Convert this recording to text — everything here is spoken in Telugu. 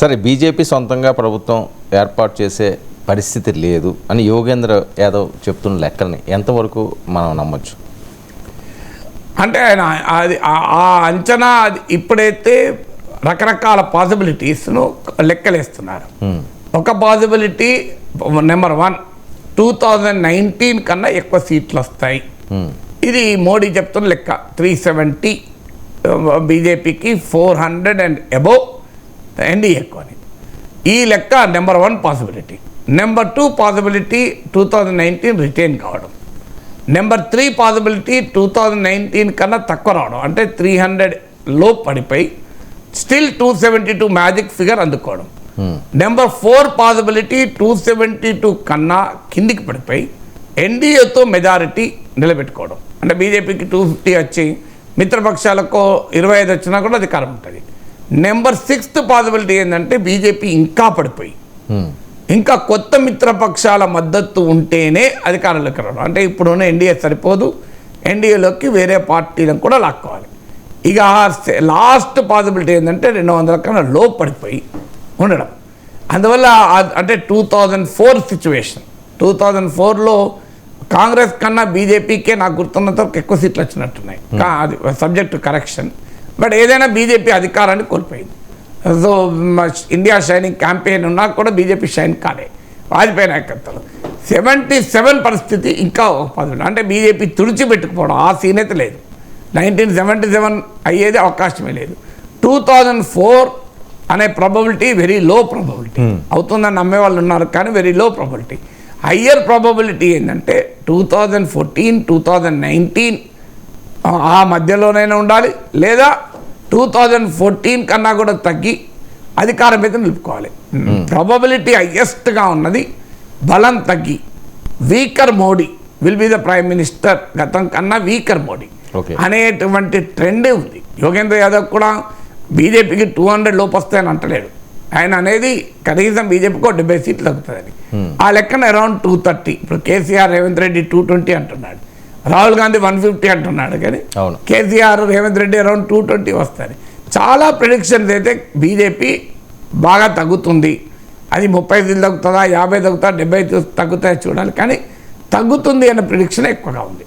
సరే బీజేపీ సొంతంగా ప్రభుత్వం ఏర్పాటు చేసే పరిస్థితి లేదు అని యోగేంద్ర యాదవ్ చెప్తున్న లెక్కల్ని ఎంతవరకు మనం నమ్మొచ్చు అంటే ఆయన అది ఆ- అంచనా అది ఇప్పుడైతే రకరకాల పాసిబిలిటీస్ను లెక్కలేస్తున్నారు. ఒక possibility number one two thousand nineteen కన్నా ఎక్కువ సీట్లు వస్తాయి. ఇది మోడీ చెప్తున్న లెక్క త్రీ సెవెంటీ బీజేపీకి four hundred and above NDA ఎక్కువ అని ఈ లెక్క number one possibility. Number two possibility two thousand nineteen retain కావడం. Number three possibility two thousand nineteen కన్నా తక్కువ రావడం. అంటే త్రీ హండ్రెడ్లో పడిపోయి still two seventy two magic figure అందుకోవడం. Number four possibility two seventy two కన్నా కిందికి పడిపోయి ఎన్డీఏతో మెజారిటీ నిలబెట్టుకోవడం. అంటే బీజేపీకి టూ ఫిఫ్టీ వచ్చి మిత్రపక్షాలకు ఇరవై ఐదు వచ్చినా కూడా అధికారం ఉంటుంది. నెంబర్ సిక్స్త్ పాసిబిలిటీ ఏంటంటే బీజేపీ ఇంకా పడిపోయి. హ్మ్. ఇంకా కొత్త మిత్రపక్షాల మద్దతు ఉంటేనే అధికారంలోకి రావడం. అంటే ఇప్పుడున్న ఎన్డీఏ సరిపోదు. ఎన్డీఏలోకి వేరే పార్టీలను కూడా లాక్కోవాలి. ఇక లాస్ట్ పాసిబిలిటీ ఏంటంటే రెండు వందల కన్నా లో పడిపోయి ఉండడం. అందువల్ల అంటే two thousand four situation. Two thousand ఫోర్లో కాంగ్రెస్ కన్నా బీజేపీకే నాకు గుర్తున్నంత ఎక్కువ సీట్లు వచ్చినట్టున్నాయి. కా- అది సబ్జెక్ట్ కరెక్షన్. బట్ ఏదైనా బీజేపీ అధికారాన్ని కోల్పోయింది. సో ఇండియా షైనింగ్ క్యాంపెయిన్ ఉన్నా కూడా బీజేపీ షైన్ కాలే. వాజ్పేయి నాయకత్వంలో. సెవెంటీ సెవెన్ పరిస్థితి ఇంకా ఒక పదవి అంటే బీజేపీ తుడిచిపెట్టుకుపోవడం ఆ సీన్ అయితే లేదు. నైన్టీన్ సెవెంటీ సెవెన్ అయ్యేది అవకాశమే లేదు. టూ థౌజండ్ ఫోర్ అనే ప్రాబబిలిటీ వెరీ లో ప్రాబబిలిటీ అవుతుందని నమ్మే వాళ్ళు ఉన్నారు కానీ very low probability higher probability ఏంటంటే two thousand fourteen two thousand nineteen ఆ మధ్యలోనైనా ఉండాలి లేదా టూ థౌజండ్ ఫోర్టీన్ కన్నా కూడా తగ్గి అధికారం మీద నిలుపుకోవాలి. ప్రాబబిలిటీ హయ్యెస్ట్గా ఉన్నది బలం తగ్గి weaker Modi will be the prime minister గతం కన్నా వీకర్ మోడీ. అనేటువంటి ట్రెండే ఉంది. యోగేంద్ర యాదవ్ కూడా బీజేపీకి టూ హండ్రెడ్ లోపు వస్తాయని అంటలేడు. ఆయన అనేది కనీసం బీజేపీకి ఒక డెబ్బై సీట్లు తగ్గుతుందని ఆ లెక్కన అరౌండ్ టూ థర్టీ ఇప్పుడు KCR Revanth Reddy two twenty అంటున్నాడు. రాహుల్ గాంధీ వన్ ఫిఫ్టీ అంటున్నాడు కానీ అవును. KCR Revanth Reddy around two twenty వస్తాయి. చాలా ప్రిడిక్షన్స్ అయితే బీజేపీ బాగా తగ్గుతుంది. అది ముప్పై ఐదు తగ్గుతుందా యాభై తగ్గుతా డెబ్బై తగ్గుతాయో చూడాలి. కానీ తగ్గుతుంది అనే ప్రిడిక్షన్ ఎక్కువగా ఉంది.